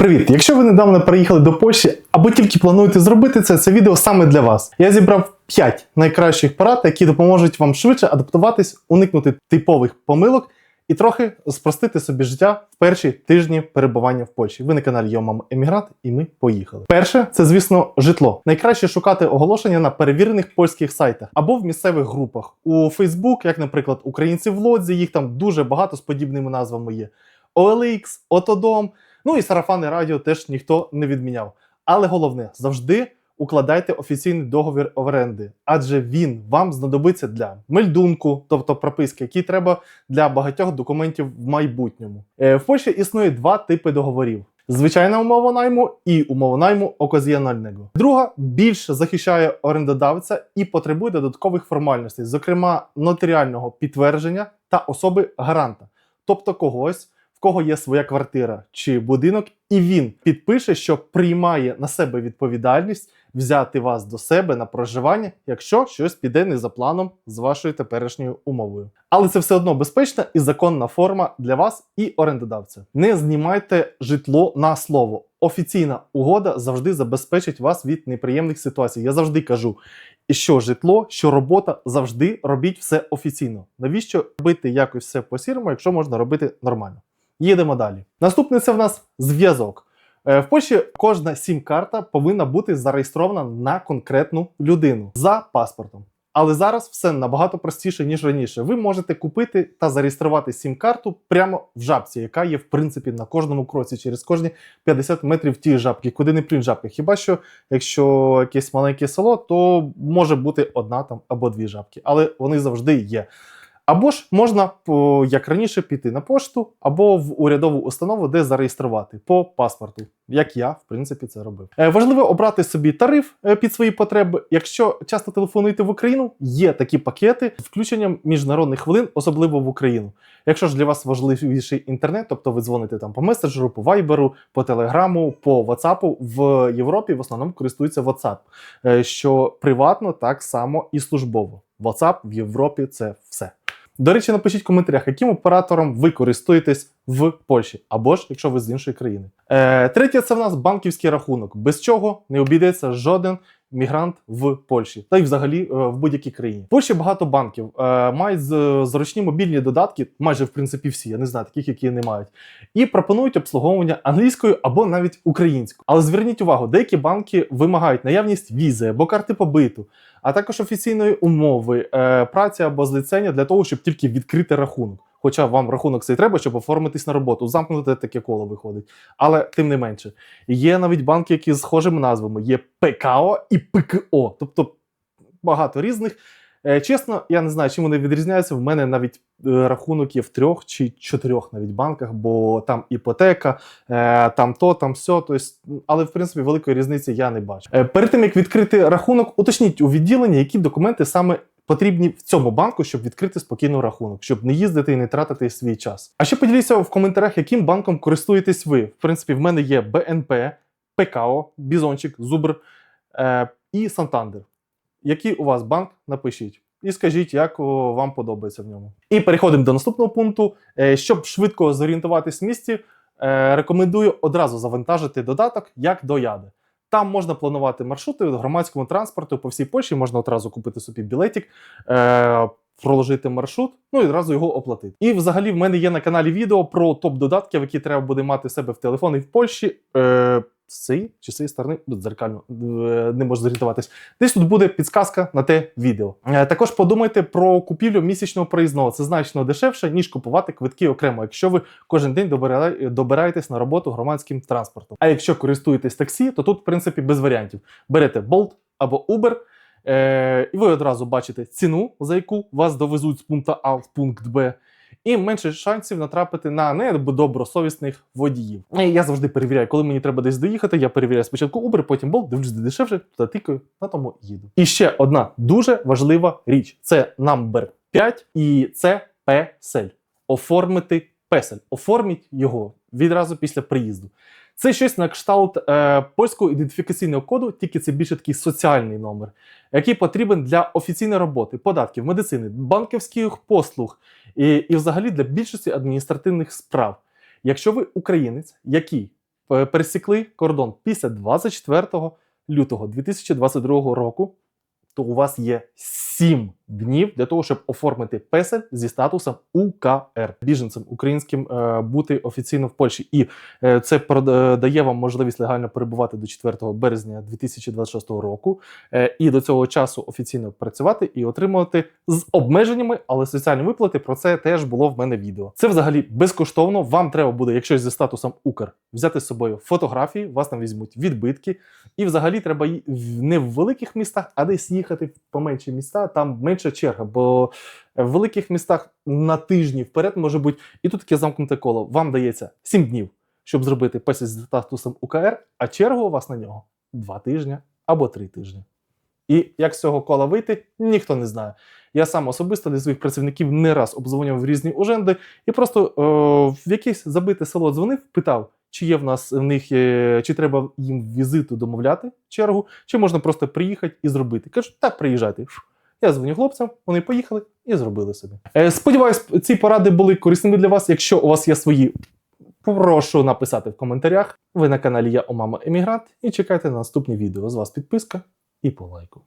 Привіт! Якщо ви недавно переїхали до Польщі або тільки плануєте зробити це, це відео саме для вас. Я зібрав 5 найкращих порад, які допоможуть вам швидше адаптуватись, уникнути типових помилок і трохи спростити собі життя в перші тижні перебування в Польщі. Ви на каналі Йо Емігрант, і ми поїхали. Перше, це звісно житло. Найкраще шукати оголошення на перевірених польських сайтах або в місцевих групах. У Facebook, як, наприклад, Українці в Лодзі, їх там дуже багато з подібними назвами є. OLX, Отодом. Ну і сарафани радіо теж ніхто не відміняв. Але головне, завжди укладайте офіційний договір оренди, адже він вам знадобиться для мельдунку, тобто прописки, які треба для багатьох документів в майбутньому. Е, В Польщі існує два типи договорів. Звичайна умова найму і умова найму оказіонального. Друга більш захищає орендодавця і потребує додаткових формальностей, зокрема нотаріального підтвердження та особи гаранта, тобто когось, в кого є своя квартира чи будинок, і він підпише, що приймає на себе відповідальність взяти вас до себе на проживання, якщо щось піде не за планом з вашою теперішньою умовою. Але це все одно безпечна і законна форма для вас і орендодавця. Не знімайте житло на слово. Офіційна угода завжди забезпечить вас від неприємних ситуацій. Я завжди кажу, що житло, що робота, завжди робіть все офіційно. Навіщо робити якось все по-сірому, якщо можна робити нормально? Їдемо далі. Наступне це в нас зв'язок. Е, В Польщі кожна сім-карта повинна бути зареєстрована на конкретну людину за паспортом. Але зараз все набагато простіше ніж раніше. Ви можете купити та зареєструвати сім-карту прямо в жабці, яка є в принципі на кожному кроці, через кожні 50 метрів ті жабки, куди не плюнь жабки. Хіба що якщо якесь маленьке село, то може бути одна там або дві жабки, але вони завжди є. Або ж можна, як раніше, піти на пошту або в урядову установу, де зареєструвати по паспорту, як я, в принципі, це робив. Е, важливо обрати собі тариф е, під свої потреби. Якщо часто телефонуєте в Україну, є такі пакети з включенням міжнародних хвилин, особливо в Україну. Якщо ж для вас важливіший інтернет, тобто ви дзвоните там по меседжеру, по вайберу, по телеграму, по ватсапу, в Європі в основному користується WhatsApp, е, що приватно так само і службово. WhatsApp в Європі це все. До речі, напишіть в коментарях, яким оператором ви користуєтесь в Польщі, або ж якщо ви з іншої країни. Е, третє, це в нас банківський рахунок, без чого не обійдеться жоден мігрант в Польщі, та й взагалі е, в будь-якій країні. В Польщі багато банків е, мають зручні мобільні додатки, майже в принципі всі, я не знаю, таких, які не мають, і пропонують обслуговування англійською або навіть українською. Але зверніть увагу, деякі банки вимагають наявність візи або карти побиту, а також офіційної умови е, праці або злицення для того, щоб тільки відкрити рахунок. Хоча вам рахунок цей треба, щоб оформитись на роботу. Замкнуте таке коло виходить. Але тим не менше, є навіть банки, які з схожими назвами: є ПКО і ПКО, тобто багато різних. Е, Чесно, я не знаю, чим вони відрізняються. В мене навіть е, рахунок є в трьох чи чотирьох навіть банках, бо там іпотека, е, там то, там сьо. Але в принципі великої різниці я не бачу. Перед тим як відкрити рахунок, уточніть у відділенні, які документи саме потрібні в цьому банку, щоб відкрити спокійно рахунок, щоб не їздити і не тратити свій час. А ще поділіться в коментарях, яким банком користуєтесь ви. В принципі, в мене є БНП, ПКО, Бізончик, Зубр е, і Сантандер. Який у вас банк? Напишіть. І скажіть, як вам подобається в ньому. І переходимо до наступного пункту. Е, Щоб швидко зорієнтуватись в місті, е, рекомендую одразу завантажити додаток як до Яди. Там можна планувати маршрути в громадському транспорту по всій Польщі, можна одразу купити собі білетик, е, проложити маршрут, ну і одразу його оплатити. І взагалі в мене є на каналі відео про топ-додатків, які треба буде мати в себе в телефоні в Польщі. Е, з цієї чи з цієї сторони дзеркально не можу зорієнтуватись. Десь тут буде підсказка на те відео. Е, також подумайте про купівлю місячного проїзного. Це значно дешевше, ніж купувати квитки окремо, якщо ви кожен день добираєтесь на роботу громадським транспортом. А якщо користуєтесь таксі, то тут, в принципі, без варіантів. Берете Bolt або Uber, е, і ви одразу бачите ціну, за яку вас довезуть з пункту А в пункт Б. І менше шансів натрапити на недобросовісних водіїв. Я завжди перевіряю, коли мені треба десь доїхати. Я перевіряю спочатку Uber, потім Bolt, дивлюсь, де дешевше, туди тикаю, на тому їду. І ще одна дуже важлива річ: це number 5 і це песель. Оформити песель. Оформіть його відразу після приїзду. Це щось на кшталт е, польського ідентифікаційного коду, тільки це більше такий соціальний номер, який потрібен для офіційної роботи, податків, медицини, банківських послуг і, і взагалі для більшості адміністративних справ. Якщо ви українець, який е, пересікли кордон після 24 лютого 2022 року, то у вас є 7 днів для того, щоб оформити песель зі статусом УКР біженцем українським е, бути офіційно в Польщі. І е, це прода- дає вам можливість легально перебувати до 4 березня 2026 року. Е, і до цього часу офіційно працювати і отримувати з обмеженнями, але соціальні виплати. Про це теж було в мене відео. Це взагалі безкоштовно. Вам треба буде, якщо зі статусом Укр, взяти з собою фотографії, вас там візьмуть відбитки. І взагалі треба не в великих містах, а десь їхати в поменші міста. Там менша черга, бо в великих містах на тижні вперед може бути. І тут таке замкнуте коло. Вам дається 7 днів, щоб зробити песіль з статусом УКР, а черга у вас на нього 2 тижні або 3 тижні. І як з цього кола вийти, ніхто не знає. Я сам особисто для своїх працівників не раз обдзвонював різні уженди і просто е, в якесь забите село дзвонив, питав, чи є в нас в них, е, чи треба їм візиту домовляти чергу, чи можна просто приїхати і зробити. Кажуть, так, приїжджайте. Я дзвоню хлопцям, вони поїхали і зробили собі. Е, сподіваюсь, ці поради були корисними для вас. Якщо у вас є свої, прошу написати в коментарях. Ви на каналі Я Омама Емігрант і чекайте на наступні відео. З вас підписка і по лайку.